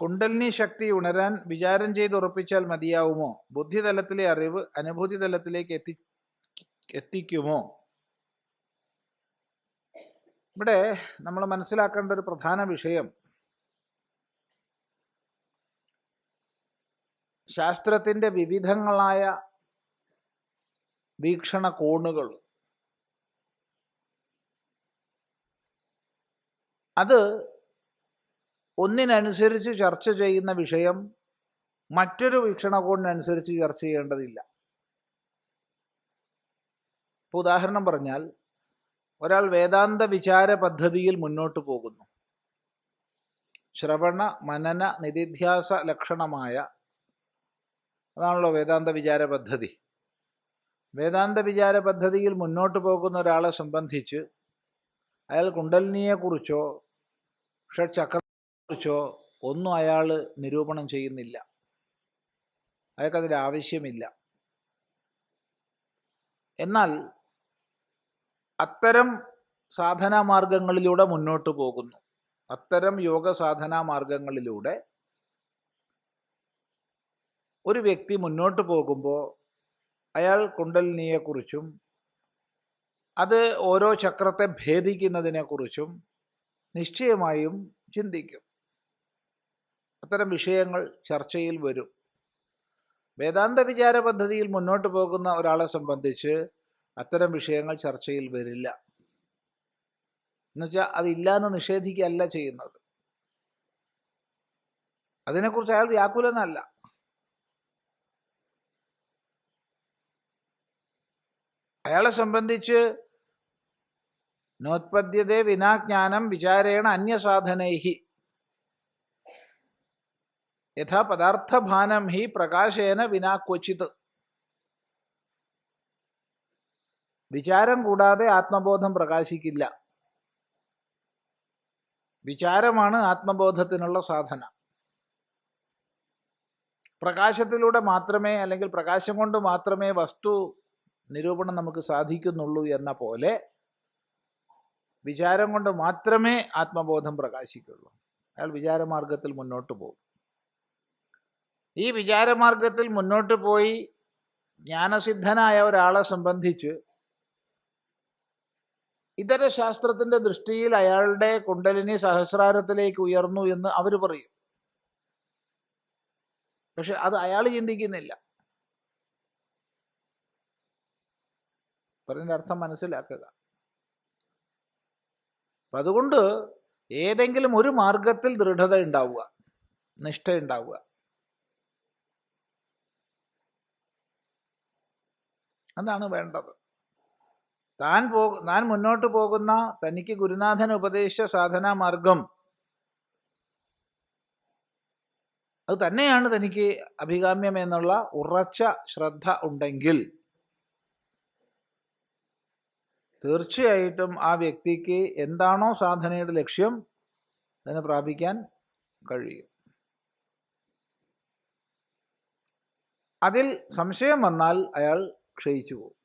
കുണ്ടലിനി ശക്തി ഉണരാൻ വിചാരം ചെയ്ത് ഉറപ്പിച്ചാൽ മതിയാവുമോ? ബുദ്ധിതലത്തിലെ അറിവ് അനുഭൂതി തലത്തിലേക്ക് എത്തി എത്തിക്കുമോ? ഇവിടെ നമ്മൾ മനസ്സിലാക്കേണ്ട ഒരു പ്രധാന വിഷയം. ശാസ്ത്രത്തിന്റെ വിവിധങ്ങളായ വീക്ഷണ കോണുകൾ. അത് ഒന്നിനനുസരിച്ച് ചർച്ച ചെയ്യുന്ന വിഷയം മറ്റൊരു വീക്ഷണകോണിനനുസരിച്ച് ചർച്ച ചെയ്യേണ്ടതില്ല. ഇപ്പോൾ ഉദാഹരണം പറഞ്ഞാൽ ഒരാൾ വേദാന്ത വിചാര പദ്ധതിയിൽ മുന്നോട്ട് പോകുന്നു. ശ്രവണ മനന നിധിധ്യാസ ലക്ഷണമായ അതാണല്ലോ വേദാന്ത വിചാര പദ്ധതി. വേദാന്ത വിചാര പദ്ധതിയിൽ മുന്നോട്ട് പോകുന്ന ഒരാളെ സംബന്ധിച്ച് അയാൾ കുണ്ടലിനിയെക്കുറിച്ചോ ഷഡ്ചക്രത്തെക്കുറിച്ചോ ഒന്നും അയാൾ നിരൂപണം ചെയ്യുന്നില്ല. അയാൾക്കതിൽ ആവശ്യമില്ല. എന്നാൽ അത്തരം സാധനാ മാർഗങ്ങളിലൂടെ മുന്നോട്ട് പോകുന്നു. അത്തരം യോഗ സാധനാ മാർഗങ്ങളിലൂടെ ഒരു വ്യക്തി മുന്നോട്ട് പോകുമ്പോൾ അയാൾ കുണ്ടലിനിയെക്കുറിച്ചും അത് ഓരോ ചക്രത്തെ ഭേദിക്കുന്നതിനെക്കുറിച്ചും നിശ്ചയമായും ചിന്തിക്കും. അത്തരം വിഷയങ്ങൾ ചർച്ചയിൽ വരും. വേദാന്ത വിചാര പദ്ധതിയിൽ മുന്നോട്ട് പോകുന്ന ഒരാളെ സംബന്ധിച്ച് അത്തരം വിഷയങ്ങൾ ചർച്ചയിൽ വരില്ല. എന്നുവെച്ചാൽ അതില്ല എന്ന് നിഷേധിക്കുകയല്ല ചെയ്യുന്നത്. അതിനെക്കുറിച്ച് അയാൾ വ്യാകുലനല്ല. അയാളെ സംബന്ധിച്ച് നോത്പദ്യതേ വിനാജ്ഞാനം വിചാരേണ അന്യസാധനൈഹി. യഥാ പദാർത്ഥഭാനം ഹി പ്രകാശേന വിനാ ക്വചിത്. വിചാരം കൂടാതെ ആത്മബോധം പ്രകാശിക്കില്ല. വിചാരമാണ് ആത്മബോധത്തിനുള്ള സാധന. പ്രകാശത്തിലൂടെ മാത്രമേ അല്ലെങ്കിൽ പ്രകാശം കൊണ്ട് മാത്രമേ വസ്തു നിരൂപണം നമുക്ക് സാധിക്കുന്നുള്ളൂ എന്ന പോലെ വിചാരം കൊണ്ട് മാത്രമേ ആത്മബോധം പ്രകാശിക്കുള്ളൂ. അയാൾ വിചാരമാർഗത്തിൽ മുന്നോട്ട് പോകും. ഈ വിചാരമാർഗത്തിൽ മുന്നോട്ട് പോയി ജ്ഞാനസിദ്ധനായ ഒരാളെ സംബന്ധിച്ച് ഇതര ശാസ്ത്രത്തിന്റെ ദൃഷ്ടിയിൽ അയാളുടെ കുണ്ടലിനി സഹസ്രാരത്തിലേക്ക് ഉയർന്നു എന്ന് അവർ പറയും. പക്ഷെ അത് അയാൾ ചിന്തിക്കുന്നില്ല. പറഞ്ഞതിന്റെ അർത്ഥം മനസ്സിലാക്കുക. അപ്പം അതുകൊണ്ട് ഏതെങ്കിലും ഒരു മാർഗത്തിൽ ദൃഢത ഉണ്ടാവുക നിഷ്ഠ ഉണ്ടാവുക. അതാണ് വേണ്ടത്. താൻ പോ താൻ മുന്നോട്ട് പോകുന്ന തനിക്ക് ഗുരുനാഥൻ ഉപദേശിച്ച സാധനാ മാർഗം അത് തന്നെയാണ് തനിക്ക് അഭികാമ്യം എന്നുള്ള ഉറച്ച ശ്രദ്ധ ഉണ്ടെങ്കിൽ. തീർച്ചയായിട്ടും ആ വ്യക്തിക്ക് എന്താണോ സാധനയുടെ ലക്ഷ്യം അതിനെ പ്രാപിക്കാൻ കഴിയും. അതിൽ സംശയം വന്നാൽ അയാൾ ക്ഷയിച്ചു പോകും.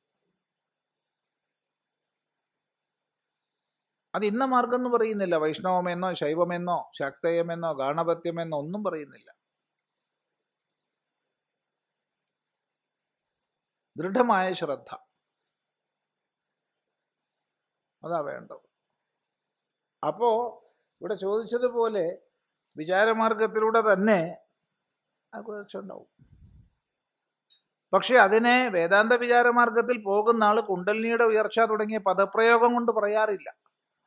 അത് ഇന്ന മാർഗം എന്ന് പറയുന്നില്ല. വൈഷ്ണവമെന്നോ ശൈവമെന്നോ ശക്തയമെന്നോ ഗാണപത്യമെന്നോ ഒന്നും പറയുന്നില്ല. ദൃഢമായ ശ്രദ്ധ. അതാ വേണ്ടത്. അപ്പോ ഇവിടെ ചോദിച്ചതുപോലെ വിചാരമാർഗത്തിലൂടെ തന്നെ കുറച്ചുണ്ടാവും. പക്ഷെ അതിനെ വേദാന്ത വിചാരമാർഗത്തിൽ പോകുന്ന ആൾ കുണ്ടലിനിയുടെ ഉയർച്ച തുടങ്ങിയ പദപ്രയോഗം കൊണ്ട് പറയാറില്ല.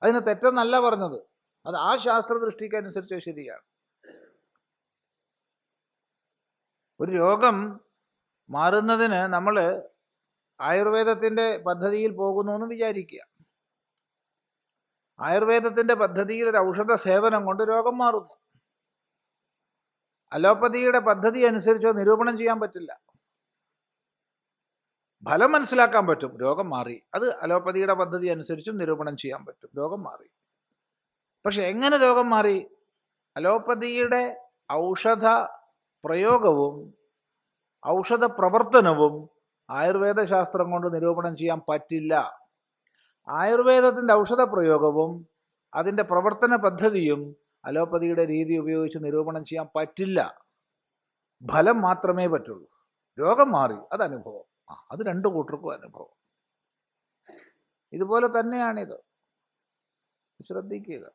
അതിന് തെറ്റെന്നല്ല പറഞ്ഞത്. അത് ആ ശാസ്ത്ര ദൃഷ്ടിക്കനുസരിച്ച് ശരിയാണ്. ഒരു രോഗം മാറുന്നതിന് നമ്മൾ ആയുർവേദത്തിന്റെ പദ്ധതിയിൽ പോകുന്നു എന്ന് വിചാരിക്കുക. ആയുർവേദത്തിന്റെ പദ്ധതിയിൽ ഒരു ഔഷധ സേവനം കൊണ്ട് രോഗം മാറുന്നു. അലോപ്പതിയുടെ പദ്ധതി അനുസരിച്ചോ നിരൂപണം ചെയ്യാൻ പറ്റില്ല. ഫലം മനസ്സിലാക്കാൻ പറ്റും. രോഗം മാറി. അത് അലോപ്പതിയുടെ പദ്ധതി അനുസരിച്ചും നിരൂപണം ചെയ്യാൻ പറ്റും. രോഗം മാറി. പക്ഷെ എങ്ങനെ രോഗം മാറി? അലോപ്പതിയുടെ ഔഷധ പ്രയോഗവും ഔഷധ പ്രവർത്തനവും ആയുർവേദ ശാസ്ത്രം കൊണ്ട് നിരൂപണം ചെയ്യാൻ പറ്റില്ല. ആയുർവേദത്തിന്റെ ഔഷധ പ്രയോഗവും അതിന്റെ പ്രവർത്തന പദ്ധതിയും അലോപ്പതിയുടെ രീതി ഉപയോഗിച്ച് നിരൂപണം ചെയ്യാൻ പറ്റില്ല. ഫലം മാത്രമേ പറ്റുള്ളൂ. രോഗം മാറി. അത് അനുഭവം ആ അത് രണ്ട് കൂട്ടർക്കും അനുഭവം. ഇതുപോലെ തന്നെയാണിത്. ശ്രദ്ധിക്കുക.